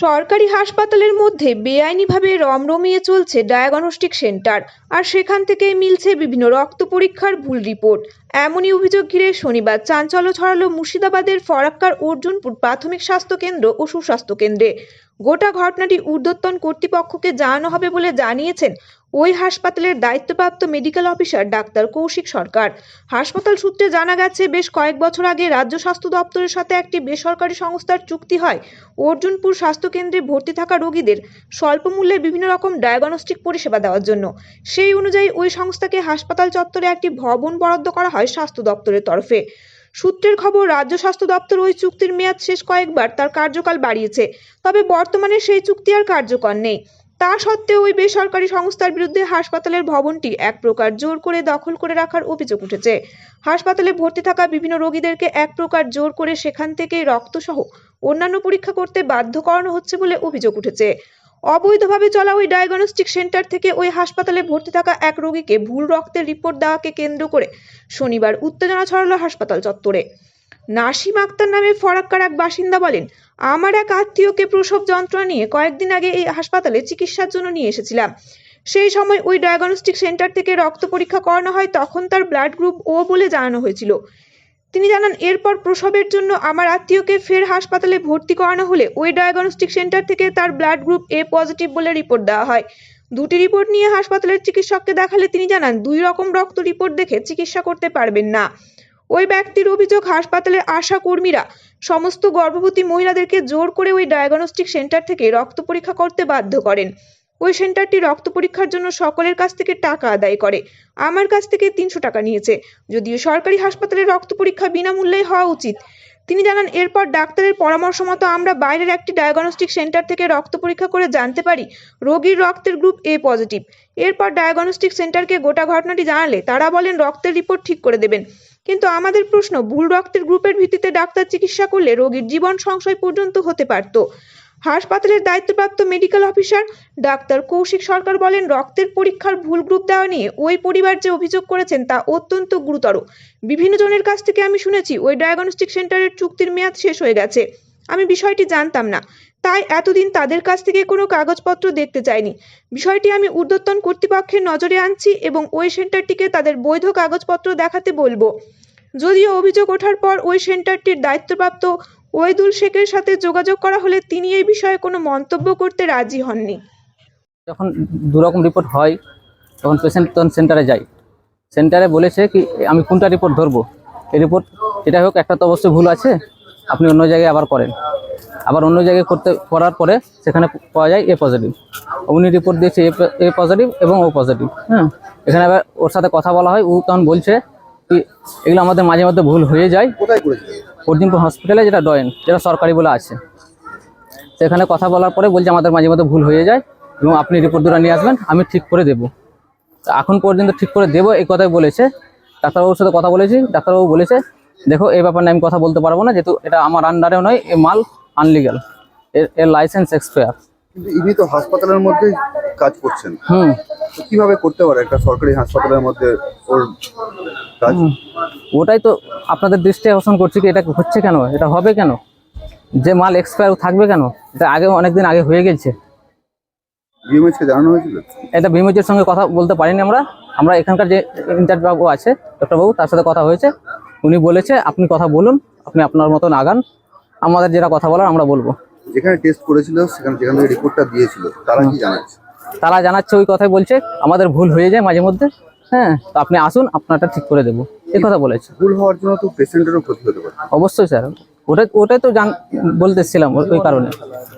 সরকারি হাসপাতালের মধ্যে বেআইনিভাবে রমরমিয়ে চলছে ডায়াগনস্টিক সেন্টার, আর সেখান থেকে মিলছে বিভিন্ন রক্ত পরীক্ষার ভুল রিপোর্ট। এমনই অভিযোগ ঘিরে শনিবার চাঞ্চল্য ছড়ালো মুর্শিদাবাদের ফরাক্কার অর্জুনপুর প্রাথমিক স্বাস্থ্য কেন্দ্র ও সুস্বাস্থ্য কেন্দ্রে। গোটা ঘটনাটি ঊর্ধ্বতন কর্তৃপক্ষকে জানানো হবে বলে জানিয়েছেন ওই হাসপাতালের দায়িত্বপ্রাপ্ত medical officer doctor Koushik Sarkar. হাসপাতাল সূত্রে জানা গেছে, বেশ কয়েক বছর আগে রাজ্য স্বাস্থ্য দপ্তরের সাথে একটি বেসরকারি সংস্থার চুক্তি হয়। অর্জুনপুর স্বাস্থ্যকেন্দ্রে ভর্তি থাকা রোগীদের স্বল্প মূল্যে বিভিন্ন রকম ডায়াগনস্টিক পরিষেবা দেওয়ার জন্য। সেই অনুযায়ী ওই সংস্থাকে হাসপাতাল চত্বরে একটি ভবন বরাদ্দ করা হয় স্বাস্থ্য দপ্তরের তরফে। সূত্রের খবর, রাজ্য স্বাস্থ্য দপ্তর ওই চুক্তির মেয়াদ শেষ কয়েকবার, তার কার্যকাল বাড়িয়েছে। তবে বর্তমানে সেই চুক্তি আর কার্যকর নেই। তা সত্ত্বেও ওই বেসরকারি সংস্থার বিরুদ্ধে হাসপাতালের ভবনটি এক প্রকার জোর করে দখল করে রাখার অভিযোগ উঠেছে। হাসপাতালে ভর্তি থাকা বিভিন্ন রোগীদেরকে এক প্রকার জোর করে সেখান থেকেই রক্তসহ অন্যান্য পরীক্ষা করতে বাধ্য করানো হচ্ছে বলে অভিযোগ উঠেছে। অবৈধভাবে চলা ওই ডায়াগনস্টিক সেন্টার থেকে ওই হাসপাতালে ভর্তি থাকা এক রোগীকে ভুল রক্তের রিপোর্ট দেওয়াকে কেন্দ্র করে শনিবার উত্তেজনা ছড়ালো হাসপাতাল চত্বরে। নাসিম আক্তার নামে ফরাক্কার এক বাসিন্দা বলেন, আমার এক আত্মীয়কে প্রসব যন্ত্রণা নিয়ে কয়েকদিন আগে এই হাসপাতালে চিকিৎসার জন্য নিয়ে এসেছিলাম। সেই সময় ওই ডায়াগনস্টিক সেন্টার থেকে রক্ত পরীক্ষা করানো হয়, তখন তার ব্লাড গ্রুপ ও বলে জানানো হয়েছিল। তিনি জানান, এরপর প্রসবের জন্য আমার আত্মীয়কে ফের হাসপাতালে ভর্তি করানো হলে ওই ডায়াগনস্টিক সেন্টার থেকে তার ব্লাড গ্রুপ এ পজিটিভ বলে রিপোর্ট দেওয়া হয়। দুটি রিপোর্ট নিয়ে হাসপাতালের চিকিৎসককে দেখালে তিনি জানান, দুই রকম রক্ত রিপোর্ট দেখে চিকিৎসা করতে পারবেন না। ওই ব্যক্তির অভিযোগ হাসপাতালের আশা কর্মীরা সমস্ত গর্ভবতী মহিলাদেরকে জোর করে ওই ডায়াগনস্টিক সেন্টার থেকে রক্ত পরীক্ষা করতে বাধ্য করেন। ওই সেন্টারটি রক্ত পরীক্ষার জন্য সকলের কাছ থেকে টাকা আদায় করে। আমার কাছ থেকে তিনশো টাকা নিয়েছে। যদিও সরকারি হাসপাতালে রক্ত পরীক্ষা বিনামূল্যেই হওয়া উচিত। তিনি জানান, এরপর ডাক্তারের পরামর্শ মতো আমরা বাইরের একটি ডায়াগনস্টিক সেন্টার থেকে রক্ত পরীক্ষা করে জানতে পারি, রোগীর রক্তের গ্রুপ এ পজিটিভ এরপর ডায়াগনস্টিক সেন্টারকে গোটা ঘটনাটি জানালে তারা বলেন, রক্তের রিপোর্ট ঠিক করে দেবেন। কিন্তু আমাদের প্রশ্ন, ভুল রক্তের গ্রুপের ভিত্তিতে ডাক্তার চিকিৎসা করলে রোগীর জীবন সংশয় পর্যন্ত হতে পারত। হাসপাতালের দায়িত্বপ্রাপ্ত medical officer doctor Koushik Sarkar বলেন, রক্তের পরীক্ষার ভুল গ্রুপ দেওয়া নিয়ে ওই পরিবার যে অভিযোগ করেছেন তা অত্যন্ত গুরুতর। বিভিন্ন জনের কাছ থেকে আমি শুনেছি, ওই ডায়াগনস্টিক সেন্টারের চুক্তির মেয়াদ শেষ হয়ে গেছে। আমি বিষয়টি জানতাম না। তাই এতদিন তাদের কাছ থেকে কোনো কাগজপত্র দেখতে চাইনি। বিষয়টি আমি ঊর্ধ্বতন কর্তৃপক্ষের নজরে আনছি এবং ওই সেন্টারটিকে তাদের বৈধ কাগজপত্র দেখাতে বলব। যদিও অভিযোগ ওঠার পর ওই সেন্টারটির দায়িত্বপ্রাপ্ত ওয়েদুল শেখের সাথে যোগাযোগ করা হলে তিনি এই বিষয়ে কোনো মন্তব্য করতে রাজি হননি। যখন দুরকম রিপোর্ট হয় তখন পেশেন্ট তখন সেন্টারে যাই সেন্টারে বলেছে কি আমি কোনটা রিপোর্ট ধরবো? এই রিপোর্ট যেটা হোক একটা তো অবশ্যই ভুল আছে আপনি অন্য জায়গায় আবার করেন। আবার অন্য জায়গায় করতে করার পরে সেখানে পাওয়া যায় এ পজিটিভ উনি রিপোর্ট দিয়েছে এ পজিটিভ এবং ও পজিটিভ হ্যাঁ? এখানে আবার ওর সাথে কথা বলা হয় ও তখন বলছে কি এগুলো আমাদের মাঝে মধ্যে ভুল হয়ে যায়। কোথায় করেছিল অর্জুনপুর হসপিটালে যেটা ডয়েন যেটা সরকারি বলে আছে। সেখানে কথা বলার পরে বলছে আমাদের মাঝে মধ্যে ভুল হয়ে যায় এবং আপনি রিপোর্ট দুটো নিয়ে আসবেন, আমি ঠিক করে দেবো। এখন পর্যন্ত ঠিক করে দেবো, এই কথাই বলেছে। ডাক্তারবাবুর সাথে কথা বলেছি, ডাক্তারবাবু বলেছে, দেখো, এই ব্যাপারে আমি কথা বলতে পারব না, যেহেতু এটা আমার আন্ডারেও নয়, এ মাল আনলিগাল এর লাইসেন্স এক্সপায়ার কিন্তু ইনি তো হাসপাতালের মধ্যেই কাজ করছেন। হুম। তো কীভাবে করতে পারে একটা সরকারি হাসপাতালের মধ্যে ওর কাজ? ওটাই তো আপনাদের দৃষ্টি আকর্ষণ করছি কি এটা হচ্ছে কেন? এটা হবে কেন? যে মাল এক্সপায়ার থাকবে কেন? এটা আগে অনেকদিন আগে হয়ে গেছে। বিএমএস জানানো হয়েছিল? এটা বিমুজের সঙ্গে কথা বলতে পারিনি আমরা। আমরা এখানকার যে ইনচার্জ বাবু আছে ডক্টর বাবু তার সাথে কথা হয়েছে। উনি বলেছে আপনি কথা বলুন আপনি আপনার মতন আগান। আমাদের যেটা কথা বলার আমরা বলব। যেখানে টেস্ট করেছিল সেখানে যেখান থেকে রিপোর্টটা দিয়েছিল তারা কি জানাচ্ছে? তারা জানাচ্ছে ওই কথাই বলছে আমাদের ভুল হয়ে যায় মাঝে মধ্যে হ্যাঁ তো আপনি আসুন আপনারটা ঠিক করে দেবো। এই কথা বলেছে। ভুল হওয়ার জন্য তো পেশেন্টেরও ক্ষতি হতে পারে। অবশ্যই স্যার ওটা ওটাই তো জান বলতেছিলাম ওই ওই কারণে।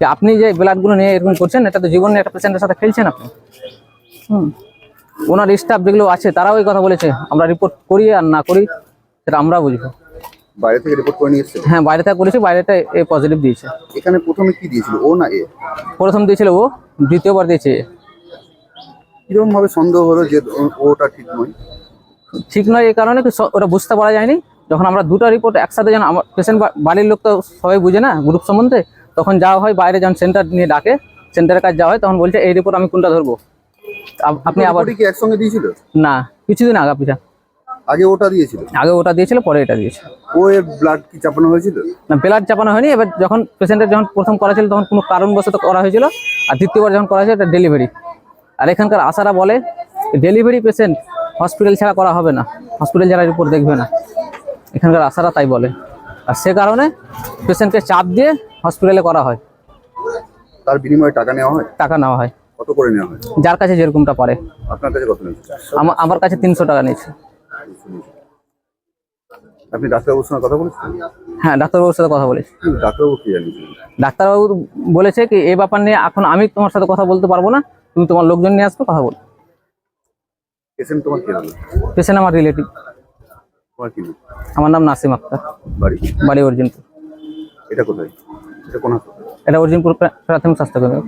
যে আপনি যে ব্লাডগুলো নিয়ে এরকম করছেন এটা তো জীবনে একটা পেশেন্টের সাথে খেলছেন আপনি। হুম। ওনার স্টাফ যেগুলো আছে তারাও ওই কথা বলেছে আমরা রিপোর্ট করি আর না করি সেটা আমরা বুঝব। বাইরে থেকে রিপোর্ট করে নিয়ে এসেছিল হ্যাঁ বাইরে থেকে করেছি বাইরেটা এ পজিটিভ দিয়েছে। এখানে প্রথমে কি দিয়েছিল ও না এ? প্রথম দিয়েছিল ও দ্বিতীয়বার দিয়েছে। কীরকম ভাবে সন্দেহ হলো যে ওটা ঠিক নয়? ঠিক নয় এই কারণে ওটা বুঝতে পারা যায়নি। যখন আমরা দুটো রিপোর্ট একসাথে যেন আমার পেশেন্ট বাড়ির লোক তো সবাই বুঝে না গ্রুপ সম্বন্ধে তখন যাওয়া হয় বাইরে যখন সেন্টার নিয়ে ডাকে সেন্টারের কাজ যাওয়া হয় তখন বলছে এই রিপোর্ট আমি কোনটা ধরবো? আপনি আবার কি একসঙ্গে দিয়েছিল? না কিছুদিন আগা পিছা আগে ওটা দিয়েছিল? আগে ওটা দিয়েছিল পরে এটা দিয়েছে। ও এর ব্লাড কি চাপানো হয়েছিল? না ব্লাড চাপানো হয়নি। এবার যখন পেশেন্টের যখন প্রথম করা ছিল তখন কোনো কারণবশত করা হয়েছিল। আর দ্বিতীয়বার যখন করা হয়েছে এটা ডেলিভারি আর এখানকার আশারা বলে ডেলিভারি পেশেন্ট হসপিটাল ছাড়া করা হবে না। হসপিটাল ছাড়া রিপোর্ট দেখবে না। এখানকার আশারা তাই বলে। আর সে কারণে পেশেন্টকে চাপ দিয়ে হসপিটালে করা হয়। তার বিনিময়ে টাকা নেওয়া হয়? টাকা নেওয়া হয়। কত করে নেওয়া হয়? যার কাছে যেরকমটা পারে। আপনার কাছে কত আমার কাছে তিনশো টাকা নিয়েছে। আপনি ডাক্তারবাবুর সঙ্গে কথা বলেছেন? হ্যাঁ ডাক্তারবাবুর সাথে কথা বলেছি। ডাক্তারবাবু কি জানিয়েছেন ডাক্তারবাবু বলেছে কি এই ব্যাপার নিয়ে এখন আমি তোমার সাথে কথা বলতে পারব না তুমি তোমার লোকজন নিয়ে আসবে কথা বল। পেশেন্ট তোমার কি পেশেন্ট আমার রিলেটিভ তোমার কি নাম? আমার নাম নাসিম আক্তার। বাড়ি? বাড়ি অর্জুনপুর। এটা কোথায়? এটা কোন এটা অর্জুনপুর প্রা- প্রাথমিক স্বাস্থ্যকেন্দ্র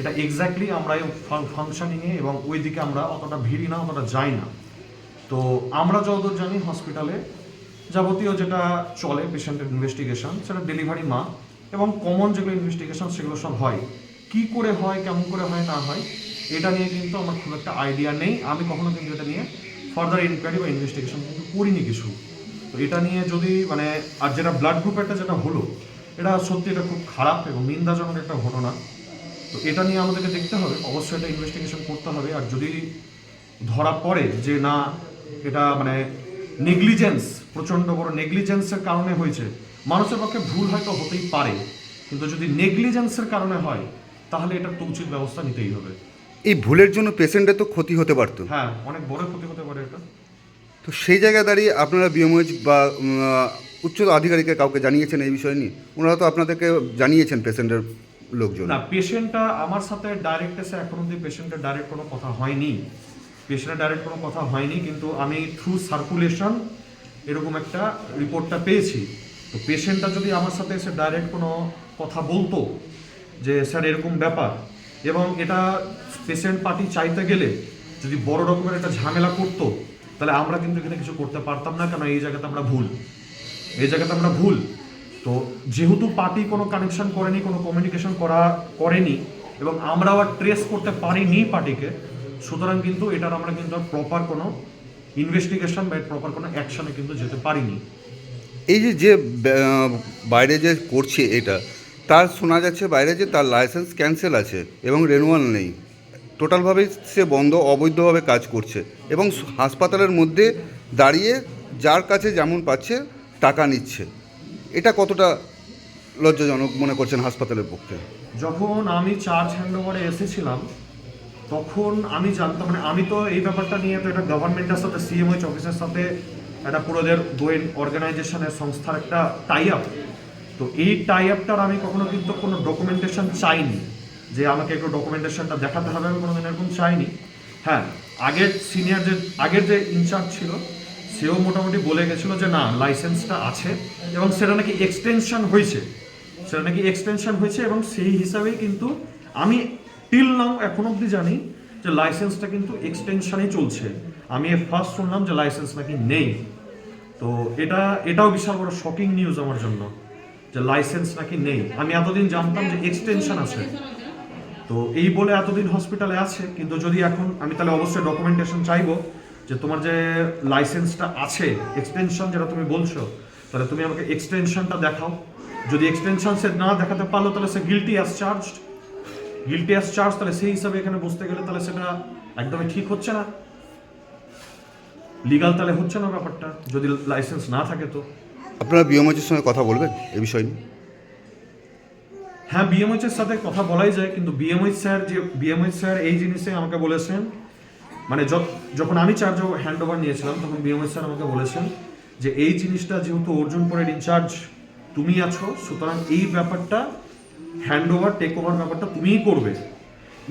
এটা এক্স্যাক্টলি আমরা ফাংশনিংয়ে এবং ওই দিকে আমরা অতটা ভিড়ি না, অতটা যাই না। তো আমরা যতদূর জানি হসপিটালে যাবতীয় যেটা চলে পেশেন্টের ইনভেস্টিগেশন সেটা ডেলিভারি মা এবং কমন যেগুলো ইনভেস্টিগেশন সেগুলো সব হয়। কি করে হয়, কেমন করে হয়, না হয়, এটা নিয়ে কিন্তু আমার খুব একটা আইডিয়া নেই। আমি কখনো কিন্তু এটা নিয়ে ফার্দার ইনকোয়ারি বা ইনভেস্টিগেশন কিন্তু করিনি কিছু। তো এটা নিয়ে যদি মানে আর যেটা ব্লাড গ্রুপেরটা যেটা হলো, এটা সত্যি এটা খুব খারাপ এবং নিন্দাজনক একটা ঘটনা। তো এটা নিয়ে আমাদেরকে দেখতে হবে। অবশ্যই এটা ইনভেস্টিগেশন করতে হবে। আর যদি ধরা পড়ে যে না এটা মানে নেগলিজেন্স প্রচণ্ড বড় নেগলিজেন্সের কারণে হয়েছে মানুষের পক্ষে ভুল হয়তো হতেই পারে। কিন্তু যদি নেগলিজেন্সের কারণে হয় তাহলে এটার তো উচিত ব্যবস্থা নিতেই হবে। এই ভুলের জন্য পেশেন্টের তো ক্ষতি হতে পারতো। হ্যাঁ অনেক বড় ক্ষতি হতে পারে এটা। তো সেই জায়গায় দাঁড়িয়ে আপনারা বিএমএইচ বা উচ্চ আধিকারিকের কাউকে জানিয়েছেন এই বিষয় নিয়ে? ওনারা তো আপনাদেরকে জানিয়েছেন পেশেন্টের লোকজন। না, পেশেন্টটা আমার সাথে ডাইরেক্ট এসে এখন অব্দি পেশেন্টের ডাইরেক্ট কোনো কথা হয়নি। পেশেন্টের ডাইরেক্ট কোনো কথা হয়নি, কিন্তু আমি থ্রু সার্কুলেশন এরকম একটা রিপোর্টটা পেয়েছি। তো পেশেন্টটা যদি আমার সাথে এসে ডাইরেক্ট কোনো কথা বলতো যে, স্যার, এরকম ব্যাপার। এবং এটা পেশেন্ট পার্টি চাইতে গেলে যদি বড় রকমের একটা ঝামেলা করতো, তাহলে আমরা কিন্তু এখানে কিছু করতে পারতাম না, কেন এই জায়গাতে আমরা ভুল। এই জায়গাতে আমরা ভুল। তো যেহেতু পার্টি কোনো কানেকশন করেনি, কোনো কমিউনিকেশন করা, করেনি এবং আমরাও আর ট্রেস করতে পারিনি পার্টিকে, সুতরাং কিন্তু এটার আমরা কিন্তু প্রপার কোনো ইনভেস্টিগেশন বা প্রপার কোনো অ্যাকশনে কিন্তু যেতে পারিনি। এই যে যে বাইরে যে করছে এটা, তার শোনা যাচ্ছে বাইরে যে তার লাইসেন্স ক্যান্সেল আছে এবং রেনুয়াল নেই। টোটালভাবে সে বন্ধ, অবৈধভাবে কাজ করছে এবং হাসপাতালের মধ্যে দাঁড়িয়ে যার কাছে যেমন পাচ্ছে, টাকা নিচ্ছে। এটা কতটা লজ্জাজনক মনে করছেন হাসপাতালের পক্ষে? যখন আমি চার্জ হ্যান্ডওভারে এসেছিলাম, তখন আমি জানতাম মানে আমি তো এই ব্যাপারটা নিয়ে তো এটা গভর্নমেন্টের সাথে সিএমএইচ অফিসের সাথে একটা পুরোদের গোয়েন অর্গানাইজেশনের সংস্থার একটা টাই আপ তো এই টাই আপটার আমি কখনো কিন্তু কোনো ডকুমেন্টেশন চাইনি, যে আমাকে একটু ডকুমেন্টেশনটা দেখাতে হবে, আমি কোনো দিন এরকম চাইনি। হ্যাঁ আগের সিনিয়র যে, আগের যে ইনচার্জ ছিল সেও মোটামুটি বলে গেছিল যে না লাইসেন্সটা আছে এবং সেটা নাকি এক্সটেনশন হয়েছে। সেটা নাকি এক্সটেনশন হয়েছে এবং সেই হিসাবেই কিন্তু আমি টিল নাও এখন অবধি জানি যে লাইসেন্সটা কিন্তু এক্সটেনশনই চলছে। আমি ফার্স্ট শুনলাম যে লাইসেন্স নাকি নেই। তো এটা, এটাও বিশাল বড় শকিং নিউজ আমার জন্য যে লাইসেন্স নাকি নেই। আমি এতদিন জানতাম যে এক্সটেনশন আছে। তো এই বলে এতদিন হসপিটালে আছে, কিন্তু যদি এখন আমি তাহলে অবশ্যই ডকুমেন্টেশন চাইব। যে তোমার যে লাইসেন্সটা আছে এক্সটেনশন যেটা তুমি বলছো তাহলে তুমি আমাকে এক্সটেনশনটা দেখাও। যদি এক্সটেনশন সে না দেখাতে পারল তাহলে সে guilty as charged guilty as charge তাহলে সেই হিসাবে এখানে বুঝতে গেলে তাহলে সেটা একদমই ঠিক হচ্ছে না। লিগাল তাহলে হচ্ছে না ব্যাপারটা যদি লাইসেন্স না থাকে তো। আপনারা বিএমএইচের সঙ্গে কথা বলবেন এই বিষয় নিয়ে? হ্যাঁ বিএমএইচ এর সাথে কথা বলাই যায় কিন্তু বিএমএইচ স্যার যে বিএমএইচ স্যার এই জিনিসে আমাকে বলেছেন মানে যখন আমি চার্জ হ্যান্ড ওভার নিয়েছিলাম, তখন বিএমএইচ স্যার আমাকে বলেছেন যে এই জিনিসটা যেহেতু অর্জুনপুরের ইনচার্জ তুমি আছো, সুতরাং এই ব্যাপারটা হ্যান্ড ওভার টেক ওভার ব্যাপারটা তুমিই করবে।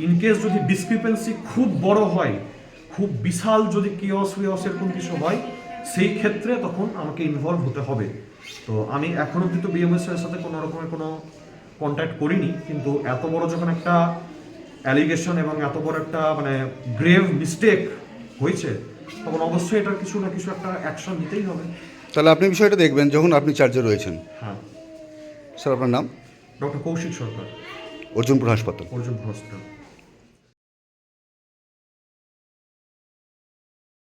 ইন কেস যদি ডিসক্রিপেন্সি খুব বড় হয়, খুব বিশাল যদি কিয়স উইয়স এরকম কিছু হয়, সেই ক্ষেত্রে তখন আমাকে ইনভলভ হতে হবে। তো আমি এখন অব্দি তো বিএমএস এর সাথে কোনো রকমের কোনো কন্ট্যাক্ট করিনি, কিন্তু এত বড় যখন একটা অ্যালিগেশন এবং এত বড় একটা মানে গ্রেভ মিস্টেক হয়েছে তখন অবশ্যই এটার কিছু না কিছু একটা অ্যাকশন নিতেই হবে। তাহলে আপনি বিষয়টা দেখবেন যখন আপনি চার্জে রয়েছেন। হ্যাঁ। স্যার আপনার নাম? ডক্টর কৌশিক সরকার। অর্জুনপুর হাসপাতাল। অর্জুনপুর হসপিটাল